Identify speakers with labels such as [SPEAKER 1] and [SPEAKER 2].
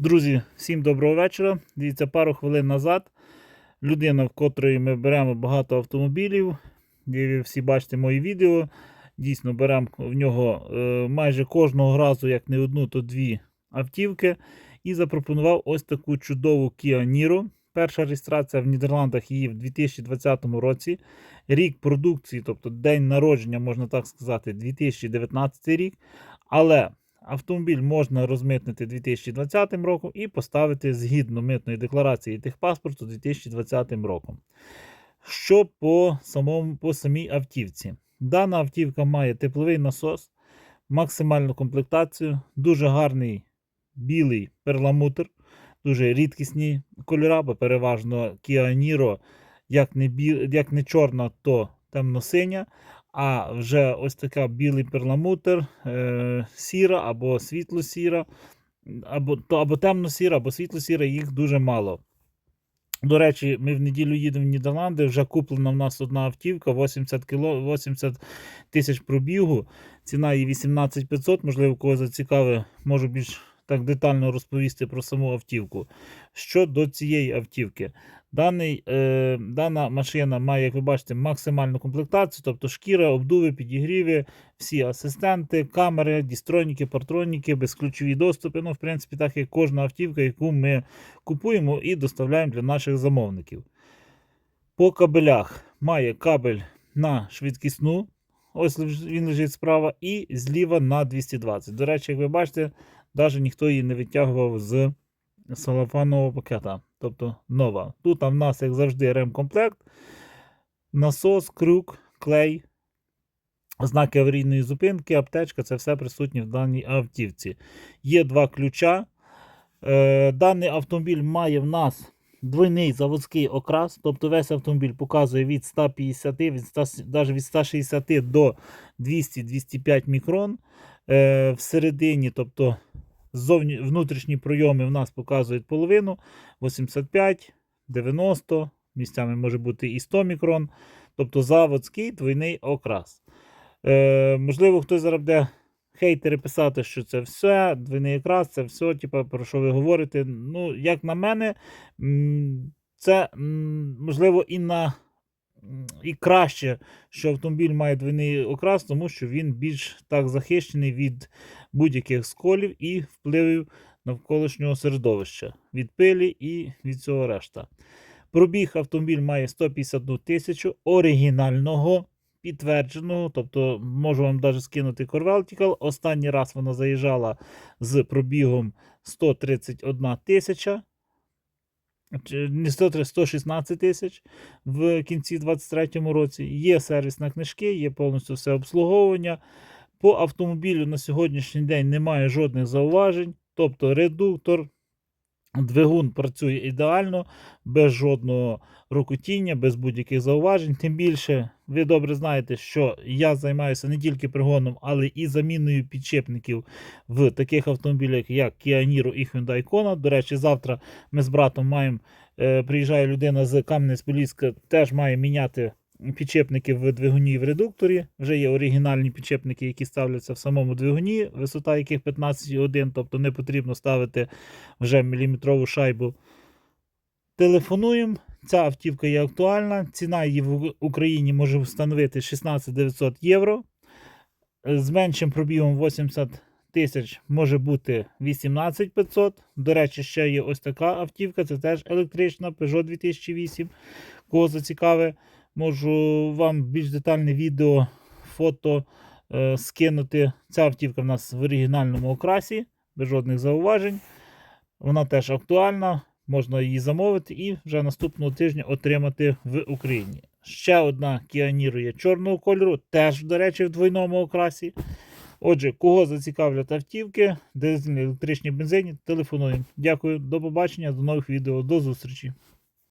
[SPEAKER 1] Друзі, всім доброго вечора. Дивіться, пару хвилин назад. Людина, в котрої ми беремо багато автомобілів. Ви всі бачите мої відео. Дійсно, беремо в нього е, майже кожного разу, як не одну, то дві автівки. І запропонував ось таку чудову Kia Niro. Перша реєстрація в Нідерландах її в 2020 році. Рік продукції, тобто день народження, можна так сказати, 2019 рік. Але автомобіль можна розмитнити 2020 роком і поставити згідно митної декларації техпаспорту 2020 роком. Що по, самому, по самій автівці? Дана автівка має тепловий насос, максимальну комплектацію, дуже гарний білий перламутр, дуже рідкісні кольори, бо переважно Kia Niro, як не, бі... як не чорна, то темно-синя. А вже ось така білий перламутр, е, сіра або світло-сіра, або, або темно-сіра, або світло-сіра, їх дуже мало. До речі, ми в неділю їдемо в Нідерланди. Вже куплена в нас одна автівка, 80 кіло, 80 тисяч пробігу. Ціна її 18 500. Можливо, кого зацікавить, можу більш так детально розповісти про саму автівку. Щодо цієї автівки, Даний, е, дана машина має, як ви бачите, максимальну комплектацію, тобто шкіра, обдуви, підігріви, всі асистенти, камери, дістроніки, партроніки, безключові доступи. Ну, в принципі, так як кожна автівка, яку ми купуємо і доставляємо для наших замовників. По кабелях має кабель на швидкісну, ось він лежить справа, і зліва на 220. До речі, як ви бачите, навіть ніхто її не витягував з салофанового пакета, тобто нова. Тут в нас, як завжди, ремкомплект, насос, крюк, клей, знаки аварійної зупинки, аптечка це все присутнє в даній автівці. Є два ключа. Е, даний автомобіль має в нас двойний заводський окрас, тобто весь автомобіль показує від 150, від 100, навіть від 160 до 200-205 мікрон. Е, всередині, тобто зовні, внутрішні пройоми в нас показують половину 85, 90, місцями може бути і 100 мікрон. Тобто заводський двойний окрас. Е, можливо, хтось зараз буде хейтери писати, що це все, двойний окрас, це все, типу, про що ви говорите. Ну, як на мене, це можливо і на. І краще, що автомобіль має двойний окрас, тому що він більш так захищений від будь-яких сколів і впливів навколишнього середовища від пилі і від цього решта. Пробіг автомобіль має 151 тисячу оригінального, підтвердженого. Тобто, можу вам навіть скинути Corvaltical. Останній раз вона заїжджала з пробігом 131 тисяча. Не 116 тисяч в кінці 2023 році. Є сервісна книжки, є повністю все обслуговування. По автомобілю на сьогоднішній день немає жодних зауважень. Тобто редуктор, двигун працює ідеально, без жодного рокотіння, без будь-яких зауважень. Тим більше, ви добре знаєте, що я займаюся не тільки пригоном, але і заміною підшипників в таких автомобілях, як Kia Niro і Hyundai Kona. До речі, завтра ми з братом маємо, е, приїжджає людина з Кам'янець-Подільська, теж має міняти підшипники в двигуні і в редукторі. Вже є оригінальні підшипники, які ставляться в самому двигуні, висота яких 15,1, тобто не потрібно ставити вже міліметрову шайбу. Телефонуємо. Ця автівка є актуальна. Ціна її в Україні може встановити 16 900 євро. З меншим пробігом 80 тисяч може бути 18 500. До речі, ще є ось така автівка. Це теж електрична Peugeot 2008. Кого зацікавить, можу вам більш детальне відео, фото е, скинути. Ця автівка в нас в оригінальному окрасі, без жодних зауважень. Вона теж актуальна. Можна її замовити і вже наступного тижня отримати в Україні. Ще одна Kia є чорного кольору, теж, до речі, в двойному окрасі. Отже, кого зацікавлять автівки, дизельні електричні бензині, телефонуємо. Дякую, до побачення, до нових відео, до зустрічі.